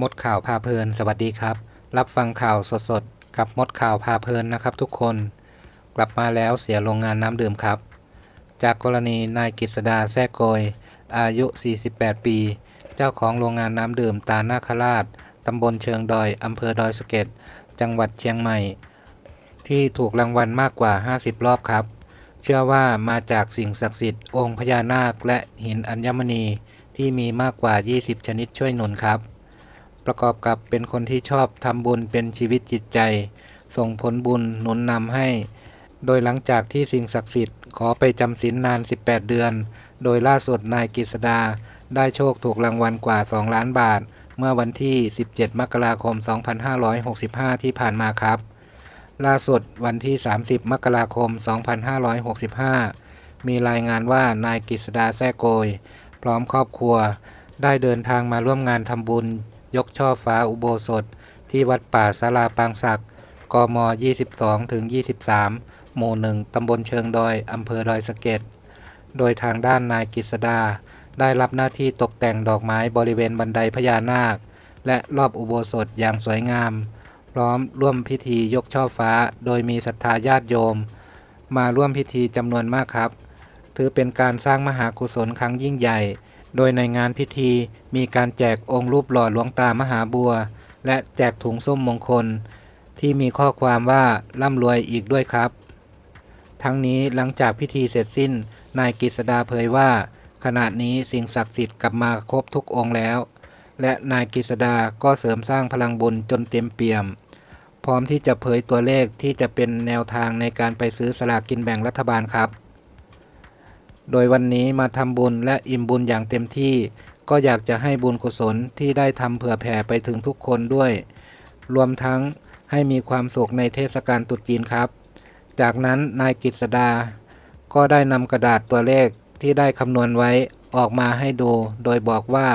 มดข่าวพาเพลิน สวัสดีครับ รับฟังข่าวสดๆ กับมดข่าวพาเพลินนะครับทุกคน กลับมาแล้วเสียโรงงานน้ำดื่มครับ จากกรณีนายกฤษดาแท้โกย อายุ 48 ปี เจ้าของโรงงานน้ำดื่มตานาคราชตำบลเชิงดอยอำเภอดอยสะเก็ด จังหวัดเชียงใหม่ ที่ถูกรางวัลมากกว่า 50 รอบครับ เชื่อว่ามาจากสิ่งศักดิ์สิทธิ์องค์พญานาคและหินอัญมณีที่มีมากกว่า 20 ชนิดช่วยหนุนครับ ประกอบกับเป็นคนที่ชอบทำบุญเป็นชีวิตจิตใจ ส่งผลบุญหนุนนำให้ โดยหลังจากที่สิ่งศักดิ์สิทธิ์ขอไปจำศีลนาน 18 เดือน โดยล่าสุดนายกฤษดา ได้โชคถูกรางวัลกว่า 2 ล้านบาท เมื่อวันที่ 17 มกราคม 2565 ที่ผ่านมาครับ ล่าสุดวันที่ 30 มกราคม 2565 มีรายงานว่านายกฤษดาแท้โกย พร้อมครอบครัวได้เดินทางมาร่วมงานทำบุญ ยกช่อฟ้าอุโบสถ ที่วัดป่าสาราปางศักกม 22ถึง23 หมู่1ตำบลเชิงดอย อำเภอดอยสะเก็ด โดยทางด้านนายกฤษดา ได้รับหน้าที่ตกแต่งดอกไม้บริเวณบันไดพญานาค และรอบอุโบสถอย่างสวยงาม พร้อมร่วมพิธียกช่อฟ้า โดยมีศรัทธาญาติโยม มาร่วมพิธีจำนวนมากครับ ถือเป็นการสร้างมหากุศลครั้งยิ่งใหญ่ โดยในงานพิธีมีการแจกองค์รูปหล่อหลวงตามหาบัว และแจกถุงส้มมงคล ที่มีข้อความว่าร่ำรวยอีกด้วยครับ ทั้งนี้หลังจากพิธีเสร็จสิ้น นายกฤษดาเผยว่า ขณะนี้สิ่งศักดิ์สิทธิ์กลับมาครบทุกองค์แล้ว และนายกฤษดาก็เสริมสร้างพลังบุญจนเต็มเปี่ยม พร้อมที่จะเผยตัวเลขที่จะเป็นแนวทางในการไปซื้อสลากกินแบ่งรัฐบาลครับ โดยวันนี้มาทำบุญและอิ่มบุญอย่างเต็มที่ ก็อยากจะให้บุญกุศลที่ได้ทำเผื่อแผ่ไปถึงทุกคนด้วย รวมทั้งให้มีความสุขในเทศกาลตรุษจีนครับ จากนั้นนายกฤษดา ก็ได้นำกระดาษตัวเลขที่ได้คำนวณไว้ออกมาให้ดู โดยบอกว่า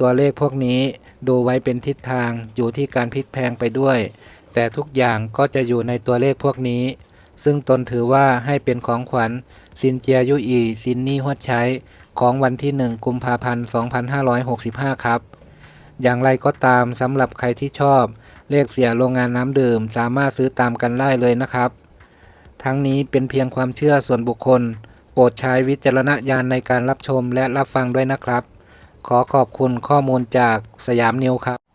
ตัวเลขพวกนี้ดูไว้เป็นทิศทางอยู่ที่การพลิกแพงไปด้วย แต่ทุกอย่างก็จะอยู่ในตัวเลขพวกนี้ ซึ่งตนถือว่าให้เป็นของขวัญซินเจียยุอีซินนี่ฮวดใช้ของวันที่ 1 กุมภาพันธ์ 2565 ครับ อย่างไรก็ตามสำหรับใครที่ชอบ เลขเสียโรงงานน้ำดื่ม สามารถซื้อตามกันได้เลยนะครับ ทั้งนี้เป็นเพียงความเชื่อส่วนบุคคล โปรดใช้วิจารณญาณในการรับชมและรับฟังด้วยนะครับ ขอขอบคุณข้อมูลจากสยามนิวครับ